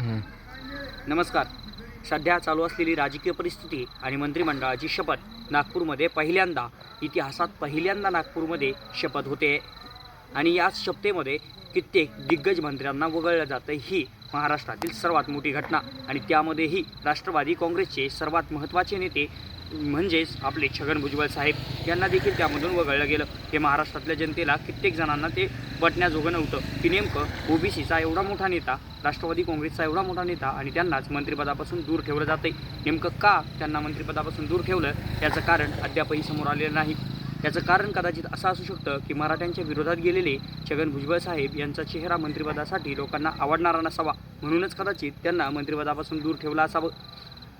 नमस्कार. सध्या चालू असलेली राजकीय परिस्थिती आणि मंत्रिमंडळाची शपथ नागपूरमध्ये पहिल्यांदा इतिहासात पहिल्यांदा नागपूरमध्ये शपथ होते. आणि याच शपथेमध्ये कित्येक दिग्गज मंत्र्यांना वगळलं जातं ही महाराष्ट्रातील सर्वात मोठी घटना. आणि त्यामध्येही राष्ट्रवादी काँग्रेसचे सर्वात महत्त्वाचे नेते म्हणजेच आपले छगन भुजबळ साहेब यांना देखील त्यामधून वगळलं गेलं. हे महाराष्ट्रातल्या जनतेला कित्येक जणांना ते पटण्याजोगं नव्हतं. की नेमकं ओबीसीचा एवढा मोठा नेता राष्ट्रवादी काँग्रेसचा एवढा मोठा नेता आणि त्यांनाच मंत्रिपदापासून दूर ठेवलं जाते नेमकं का त्यांना मंत्रिपदापासून दूर ठेवलं? याचं कारण अद्यापही समोर आलेलं नाही. याचं कारण कदाचित असं असू शकतं की मराठ्यांच्या विरोधात गेलेले छगन भुजबळ साहेब यांचा चेहरा मंत्रिपदासाठी लोकांना आवडणारा नसावा. म्हणूनच कदाचित त्यांना मंत्रिपदापासून दूर ठेवला असावं.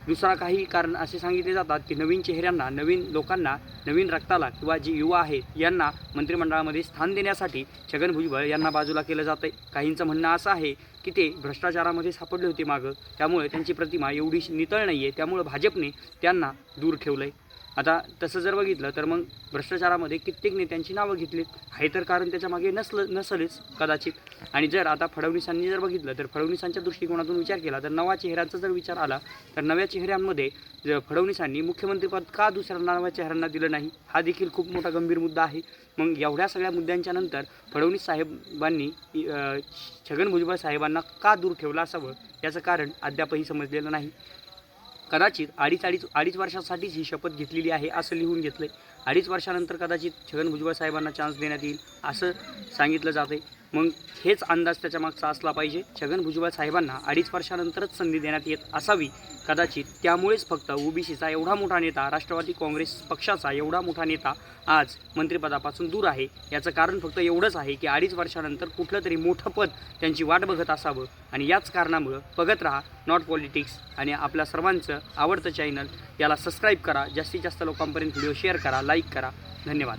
दुसरा काही कारण असे सांगितले जातात की नवीन चेहऱ्यांना नवीन लोकांना नवीन रक्ताला किंवा जे युवा आहेत यांना मंत्रिमंडळामध्ये स्थान देण्यासाठी छगन भुजबळ यांना बाजूला केलं जातं आहे काहींचं म्हणणं असं आहे की ते भ्रष्टाचारामध्ये सापडले होते मागं. त्यामुळे त्यांची प्रतिमा एवढी नितळ नाही आहे त्यामुळे भाजपने त्यांना दूर ठेवलं आहे आता तसं जर बघितलं तर मग भ्रष्टाचारामध्ये कित्येक नेत्यांची नावं घेतलीत. हे तर कारण त्याच्यामागे नसलं नसलेच कदाचित. आणि जर आता फडणवीसांनी जर बघितलं तर फडणवीसांच्या दृष्टिकोनातून विचार केला तर नवा चेहऱ्यांचा जर विचार आला तर नव्या चेहऱ्यांमध्ये ज- फडणवीसांनी मुख्यमंत्रीपद का दुसऱ्या नव्या चेहऱ्यांना दिलं नाही? हा देखील खूप मोठा गंभीर मुद्दा आहे. मग एवढ्या सगळ्या मुद्द्यांच्या नंतर फडणवीस साहेबांनी छगन भुजबळ साहेबांना का दूर ठेवलं असावं? याचं कारण अद्यापही समजलेलं नाही. कदाचित अडीच अडीच अडीच वर्षासाठीच ही शपथ घेतलेली आहे असं लिहून घेतलं आहे अडीच वर्षानंतर कदाचित छगन भुजबळ साहेबांना चान्स देण्यात येईल असं सांगितलं जातं आहे मग हेच अंदाज त्याच्या मागचा असला पाहिजे. छगन भुजबळ साहेबांना अडीच वर्षानंतरच संधी देण्यात येत असावी. कदाचित त्यामुळेच फक्त ओबीसीचा एवढा मोठा नेता राष्ट्रवादी काँग्रेस पक्षाचा एवढा मोठा नेता आज मंत्रिपदापासून दूर आहे. याचं कारण फक्त एवढंच आहे की अडीच वर्षानंतर कुठलं तरी मोठं पद त्यांची वाट बघत असावं. आणि याच कारणामुळं बघत राहा नॉट पॉलिटिक्स आणि आपल्या सर्वांचं आवडतं चॅनल याला सबस्क्राईब करा. जास्तीत जास्त लोकांपर्यंत व्हिडिओ शेअर करा लाईक करा. धन्यवाद.